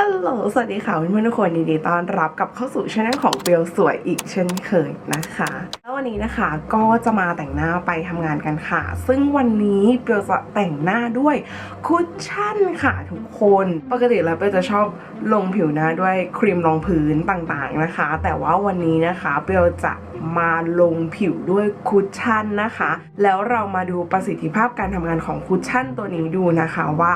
ฮัลโหล สวัสดีค่ะเพื่อนๆทุกคนยินดีต้อนรับกลับเข้าสู่ช่องของเปียวสวยอีกเช่นเคยนะคะ แล้ววันนี้นะคะก็จะมาแต่งหน้าไปทำงานกันค่ะ ซึ่งวันนี้เปียวจะแต่งหน้าด้วยคุชชั่นค่ะทุกคน ปกติแล้วเปียวจะชอบลงผิวหน้าด้วยครีมรองพื้นต่างๆนะคะ แต่ว่าวันนี้นะคะเปียวจะ มาลงผิวด้วยคุชชั่นนะคะ แล้วเรามาดูประสิทธิภาพการทำงานของคุชชั่นตัวนี้ดูนะคะว่า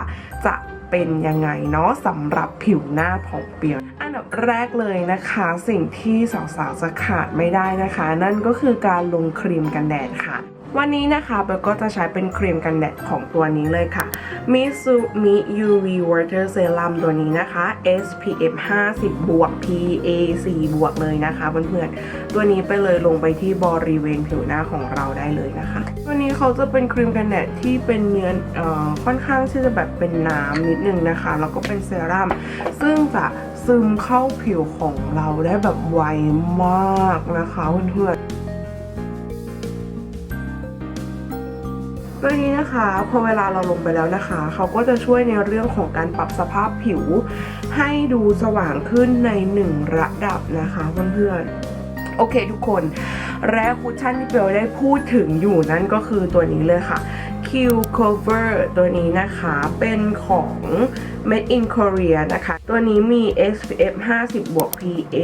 จะเป็นยังไงเนาะสำหรับผิวหน้าผ่องเปียนอันดับแรกเลยนะคะ สิ่งที่สาวๆจะขาดไม่ได้นะคะ นั่นก็คือการลงครีมกันแดดค่ะ วันนี้นะคะเบลก็จะใช้เป็นครีมกันแดดของตัวนี้เลยค่ะ Misu Mi UV Water Serum ตัวนี้นะคะ SPF 50 บวก PA 4 บวกเลยนะคะเพื่อนๆ ตัวนี้ไปเลยลงไปที่บริเวณผิวหน้าของเราได้เลยนะคะ ตัวนี้เขาจะเป็นครีมกันแดดที่เป็นเนื้อเออค่อนข้างที่จะแบบเป็นน้ำนิดนึงนะคะ แล้วก็เป็นเซรั่ม ซึ่งจะซึมเข้าผิวของเราได้แบบไวมากนะคะเพื่อนๆ ตัวนี้นะคะพอเวลาเราลงไปแล้วนะคะ เขาก็จะช่วยในเรื่องของการปรับสภาพผิว ให้ดูสว่างขึ้นในหนึ่งระดับนะคะเพื่อนๆโอเคทุกคน และคุชชั่นที่เบลได้พูดถึงอยู่นั่นก็คือตัวนี้เลยค่ะ Q Cover ตัวนี้นะคะเป็นของ Made in Korea นะคะ ตัวนี้มี SPF 50 บวก PA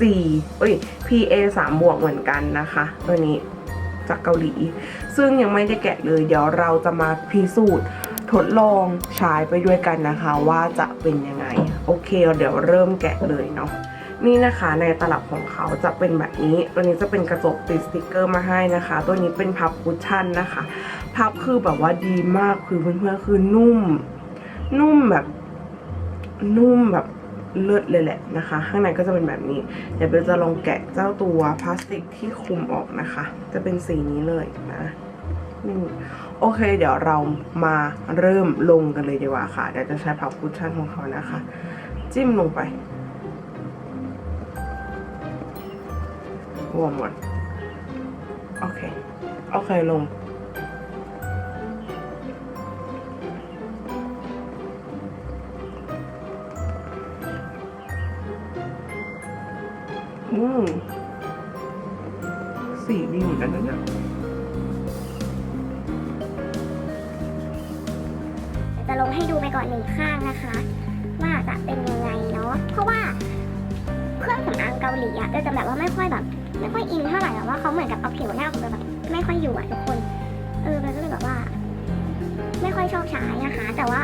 4เอ้ย PA 3 บวกเหมือนกันนะคะ ตัวนี้จากเกาหลี ซึ่งยังไม่ได้แกะเลย เดี๋ยวเราจะมาพิสูจน์ทดลองใช้ไปด้วยกันนะคะ ว่าจะเป็นยังไง โอเค เดี๋ยวเริ่มแกะเลยเนาะนี่นะคะในตลับของเขาจะเป็นแบบนี้ ตัวนี้จะเป็นกระจกติดสติกเกอร์มาให้นะคะ ตัวนี้เป็นพับคุชชั่นนะคะ พับคือแบบว่าดีมากคือเพื่อนๆคือนุ่ม นุ่มแบบนุ่มแบบเลิศเลยแหละนะคะ ข้างในก็จะเป็นแบบนี้ เดี๋ยวเบลจะลองแกะเจ้าตัวพลาสติกที่คลุมออกนะคะ จะเป็นสีนี้เลยนะ นี่โอเค เดี๋ยวเรามาเริ่มลงกันเลยดีกว่าค่ะ เดี๋ยวจะใช้พับคุชชั่นของเขานะคะ จิ้มลงไปรวมหมดโอเค โอเคลงอืมสีดีเหมือนกันนะเนี่ย ลงให้ดูไปก่อนหนึ่งข้างนะคะ ว่าจะเป็นยังไงเนาะเพราะว่าเครื่องสำอางเกาหลีอะจะแบบว่าไม่ค่อยแบบ ไม่ค่อยอินเท่าไหร่แบบว่าเขาเหมือนกับเอาผิวหน้าของเราแบบไม่ค่อยอยู่อะทุกคน เออมันก็เลยแบบว่า ไม่ค่อยชอบใช้นะคะ แต่ว่า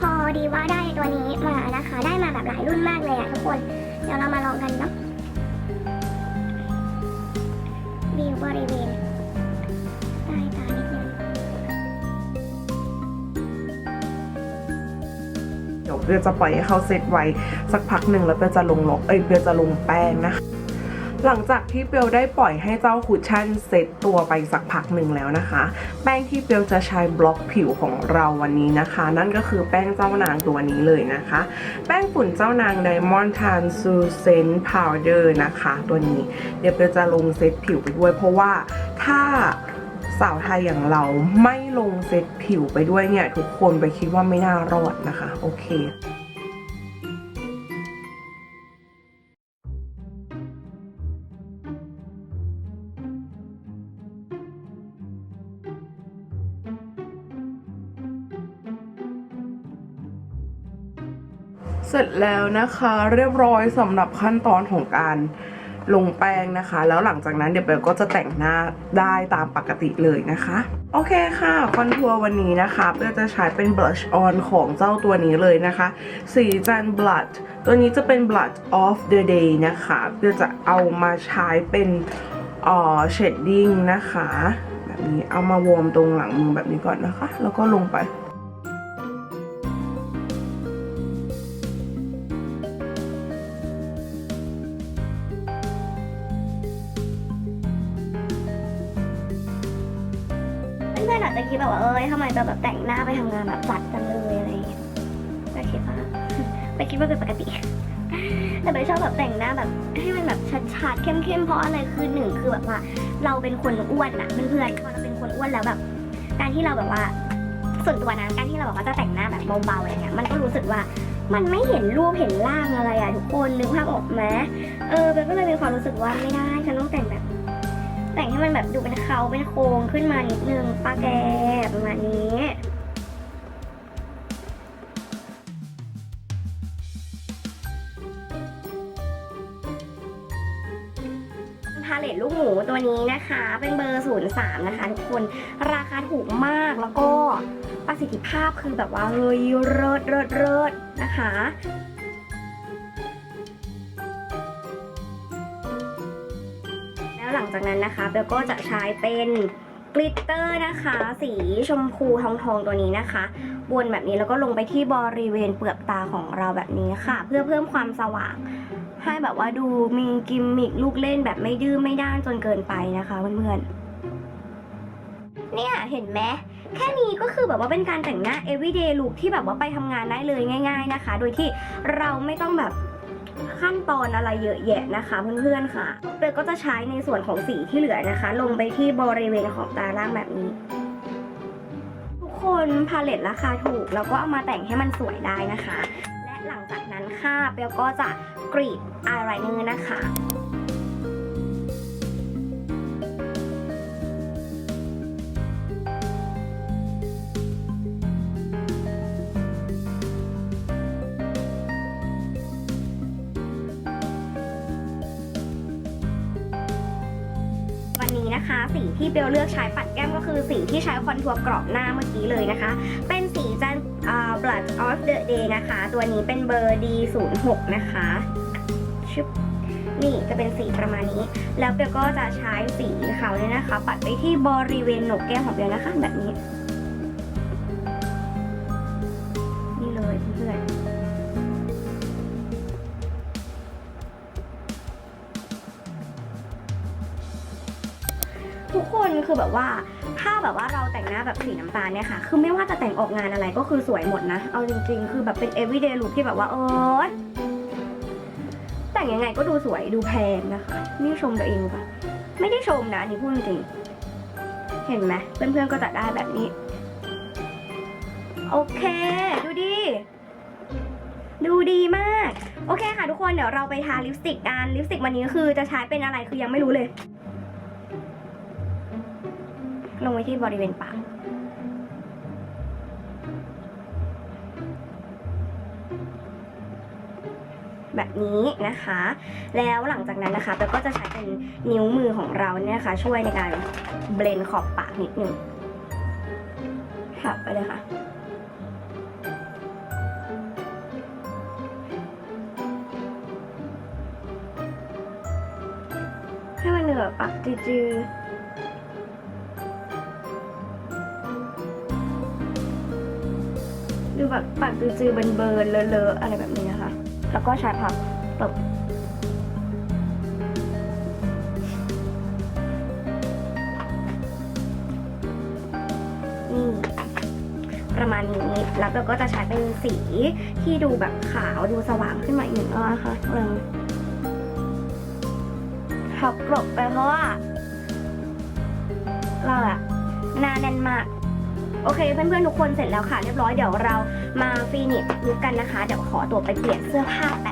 พอดีว่าได้ตัวนี้มานะคะ ได้มาแบบหลายรุ่นมากเลยอะทุกคน เดี๋ยวเรามาลองกันเนาะวิวบริเวณ เดี๋ยวเบลจะปล่อยให้เขาเซตไว้สักพักหนึ่งแล้วเบลจะลงลบเอ้ยเบลจะลงแป้งนะคะ หลังจากที่เบลได้ปล่อยให้เจ้าคุชชั่นเซตตัวไปสักพักหนึ่งแล้วนะคะ แป้งที่เบลจะใช้บล็อกผิวของเราวันนี้นะคะ นั่นก็คือแป้งเจ้านางตัวนี้เลยนะคะ แป้งฝุ่นเจ้านาง Diamond Translucent Powder นะคะ ตัวนี้เดี๋ยวเบลจะลงเซตผิวไปด้วยเพราะว่าถ้า สาวไทยอย่างเราไม่ลงเซตผิวไปด้วยเนี่ย ทุกคนไปคิดว่าไม่น่ารอดนะคะ โอเคเสร็จแล้วนะคะเรียบร้อยสำหรับขั้นตอนของการ ลงแป้งนะคะ แล้วหลังจากนั้นเดี๋ยวเบลก็จะแต่งหน้าได้ตามปกติเลยนะคะ โอเคค่ะคอนทัวร์วันนี้นะคะเบลจะใช้เป็น blush on ของเจ้าตัวนี้เลยนะคะ สีจัน blood ตัวนี้จะเป็น blood of the day นะคะเบลจะเอามาใช้เป็นเอ่อ shading นะคะ แบบนี้เอามาวอร์มตรงหลังมือแบบนี้ก่อนนะคะ แล้วก็ลงไป จจะคิดแบบว่าเอ้ยทำไมจะแบบแต่งหน้าไปทำงานแบบจัดจังเลยอะไรอย่างเงี้ยก็คิดว่าไปคิดว่าเป็นปกติ แต่ไปชอบแบบแต่งหน้าแบบให้มันแบบชัดๆเข้มๆเพราะอะไรคือหนึ่งคือแบบว่า เราเป็นคนอ้วนอะเพื่อนๆพอเราเป็นคนอ้วนแล้วแบบ การที่เราแบบว่าส่วนตัวนะการที่เราแบบว่าจะแต่งหน้าแบบเบาๆอะไรเงี้ยมันก็รู้สึกว่ามันไม่เห็นรูปเห็นร่างอะไรอะทุกคนนึกภาพออกไหมเออเบลก็เลยมีความรู้สึกว่าไม่ได้ฉันต้องแต่ง แต่งให้มันแบบดูเป็นเขาเป็นโครงขึ้นมานิดนึงป้าแกประมาณนี้พาเลตลูกหมูตัวนี้นะคะ เป็นเบอร์ 03 นะคะทุกคนราคาถูกมากแล้วก็ประสิทธิภาพคือแบบว่าเฮ้ยเลิศเลิศเลิศนะคะ จากนั้นนะคะเบลก็จะใช้เป็นกลิตเตอร์นะคะ สีชมพูทองทองตัวนี้นะคะวนแบบนี้แล้วก็ลงไปที่บริเวณเปลือกตาของเราแบบนี้ค่ะ เพื่อเพิ่มความสว่าง ให้แบบว่าดูมีกิมมิกลูกเล่นแบบไม่ดื้อไม่ด้านจนเกินไปนะคะเพื่อนๆเนี่ยเห็นไหมแค่นี้ก็คือแบบว่าเป็นการแต่งหน้า everyday look ที่แบบว่าไปทำงานได้เลยง่าย ๆนะคะ โดยที่เราไม่ต้องแบบ ขั้นตอนอะไรเยอะแยะนะคะเพื่อนๆค่ะเบลก็จะใช้ในส่วนของสีที่เหลือนะคะ ลงไปที่บริเวณของตาล่างแบบนี้ ทุกคนพาเลตราคาถูกแล้วก็เอามาแต่งให้มันสวยได้นะคะ และหลังจากนั้นค่ะเบลก็จะกรีดอายไลเนอร์นะคะ นะคะ สีที่เบลเลือกใช้ปัดแก้มก็คือสีที่ใช้คอนทัวร์กรอบหน้าเมื่อกี้เลยนะคะ เป็นสีจันบลัดออฟเดอะเดย์นะคะ ตัวนี้เป็นเบอร์ D06 นะคะชึบนี่จะเป็นสีประมาณนี้ แล้วเบลก็จะใช้สีขาวเนี่ยนะคะ ปัดไปที่บริเวณหนกแก้มของเบลนะคะแบบนี้ คือแบบว่าถ้าแบบว่าเราแต่งหน้าแบบสีน้ำตาลเนี่ยค่ะ คือไม่ว่าจะแต่งออกงานอะไรก็คือสวยหมดนะ เอาจริง ๆ คือแบบเป็น everyday look ที่แบบว่าเออแต่งยังไงก็ดูสวยดูแพงนะคะ นี่ชมตัวเองปะไม่ได้ชมนะอันนี่พูดจริง เห็นไหมเพื่อนๆก็จะได้แบบนี้ โอเค ดูดีดูดีมาก โอเคค่ะทุกคนเดี๋ยวเราไปทาลิปสติกกันลิปสติกวันนี้คือจะใช้เป็นอะไรคือยังไม่รู้เลย ลงไว้ที่บริเวณปากแบบนี้นะคะ แล้วหลังจากนั้นนะคะเราก็จะใช้เป็นนิ้วมือของเราเนี่ยค่ะช่วยในการเบลนขอบปากนิดนึงขับไปเลยค่ะ ให้มันเหนือปากจืดๆ แบบปากจืดๆเบิร์นๆเลอะๆอะไรแบบนี้นะคะ แล้วก็ใช้พับตบนี่ประมาณนี้ แล้วเราก็จะใช้เป็นสีที่ดูแบบขาวดูสว่างขึ้นมาอีกหนึ่งแล้วนะคะเลยขับกลบไปเพราะว่าเราอะหน้าแน่นมาก โอเคเพื่อนๆทุกคนเสร็จแล้วค่ะ เรียบร้อยเดี๋ยวเรามาฟีนิชลุกกันนะคะ เดี๋ยวขอตัวไปเปลี่ยนเสื้อผ้าแป๊บ